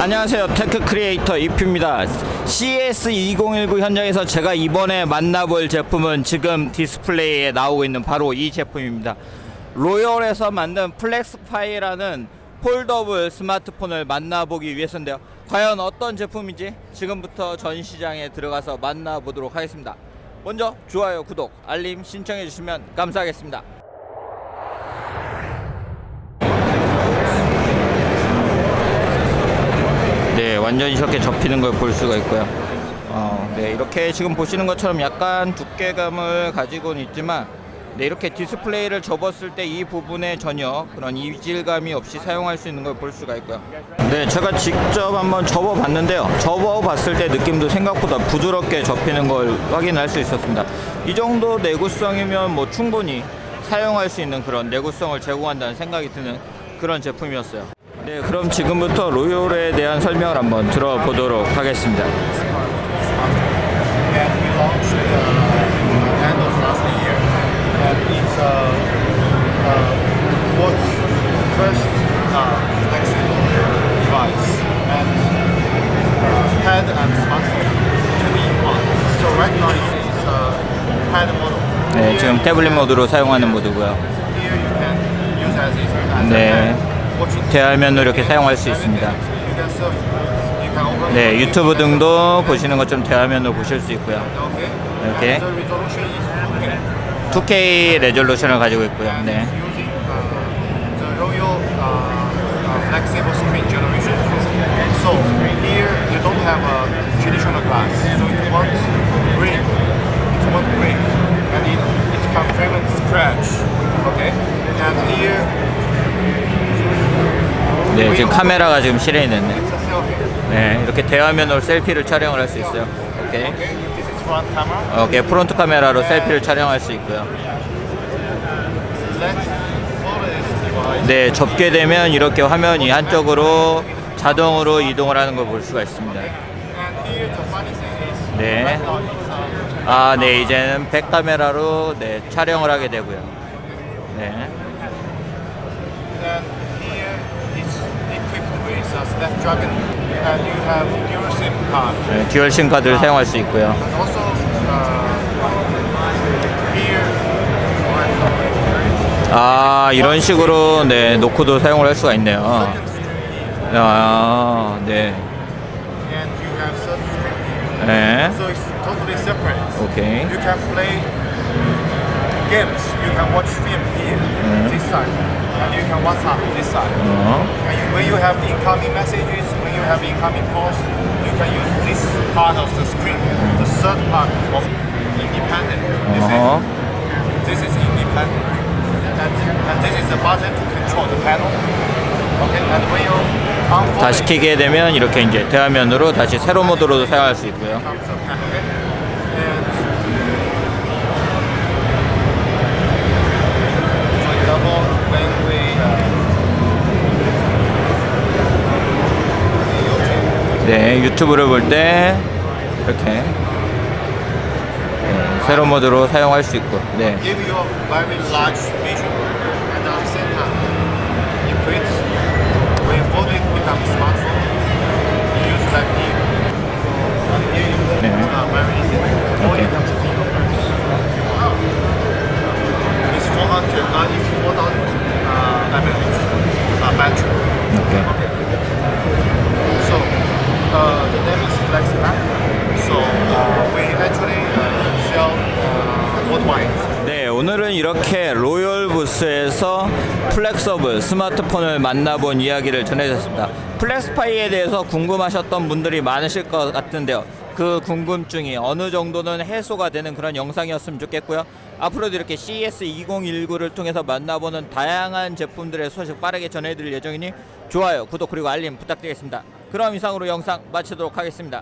안녕하세요. 테크 크리에이터 이프입니다. CS 2019 현장에서 제가 이번에 만나볼 제품은 지금 디스플레이에 나오고 있는 바로 이 제품입니다. 로열에서 만든 플렉스파이라는 폴더블 스마트폰을 만나보기 위해서인데요. 과연 어떤 제품인지 지금부터 전시장에 들어가서 만나보도록 하겠습니다. 먼저 좋아요, 구독, 알림 신청해 주시면 감사하겠습니다. 완전히 이렇게 접히는 걸 볼 수가 있고요. 어, 네, 이렇게 지금 보시는 것처럼 약간 두께감을 가지고는 있지만, 네, 이렇게 디스플레이를 접었을 때 이 부분에 전혀 그런 이질감이 없이 사용할 수 있는 걸 볼 수가 있고요. 네, 제가 직접 한번 접어봤는데요. 접어봤을 때 느낌도 생각보다 부드럽게 접히는 걸 확인할 수 있었습니다. 이 정도 내구성이면 뭐 충분히 사용할 수 있는 그런 내구성을 제공한다는 생각이 드는 그런 제품이었어요. 네, 그럼 지금부터 로열에 대한 설명을 한번 들어보도록 하겠습니다. uh, uh, uh, uh, uh, uh. 네, 지금 태블릿 모드로 사용하는 모드고요. 네. 대화면으로 이렇게 사용할 수 있습니다. 네, 유튜브 등도 보시는 것처럼 대화면으로 보실 수 있고요. 이렇게 And the resolution is 2K. 2K 레졸루션을 가지고 있고요. 네. uh, uh, uh, 네, 지금 카메라가 지금 실에 있는데. 네, 이렇게 대화면으로 셀피를 촬영을 할 수 있어요. 오케이. 오케이, 프론트 카메라로 셀피를 촬영할 수 있고요. 네, 접게 되면 이렇게 화면이 한쪽으로 자동으로 이동을 하는 걸 볼 수가 있습니다. 네. 아, 네, 이제는 백 카메라로 네, 촬영을 하게 되고요. 네. A Snapdragon and you have dual SIM card. 네, 듀얼 심 카드를 사용할 수 있고요. And also uh, here 아, 이런 식으로 네, 놓고도 사용을 할 수가 있네요. second screen here 아, 네. and you have third screen here. 네. So it's totally separate. 오케이. You can play games, you can watch film here, this side, can WhatsApp this side. 어. And you, when you have incoming messages, when you have incoming calls, you can use this part of the screen, the third part of independent. You see? 어허. This is independent. And, and this is the button to control the panel. Okay, and when you unfold 다시 it, 키게 되면 이렇게 이제 대화면으로 다시 세로 모드로도 사용할 수 있고요. comes the panel. Okay? And for example, when we uh, 네, 유튜브를 볼 때 이렇게 네, 세로 모드로 사용할 수 있고, 네. 오늘은 이렇게 로열 부스에서 플렉서블 스마트폰을 만나본 이야기를 전해드렸습니다. 플렉스파이에 대해서 궁금하셨던 분들이 많으실 것 같은데요. 그 궁금증이 어느 정도는 해소가 되는 그런 영상이었으면 좋겠고요. 앞으로도 이렇게 CES 2019를 통해서 만나보는 다양한 제품들의 소식 빠르게 전해드릴 예정이니 좋아요, 구독 그리고 알림 부탁드리겠습니다. 그럼 이상으로 영상 마치도록 하겠습니다.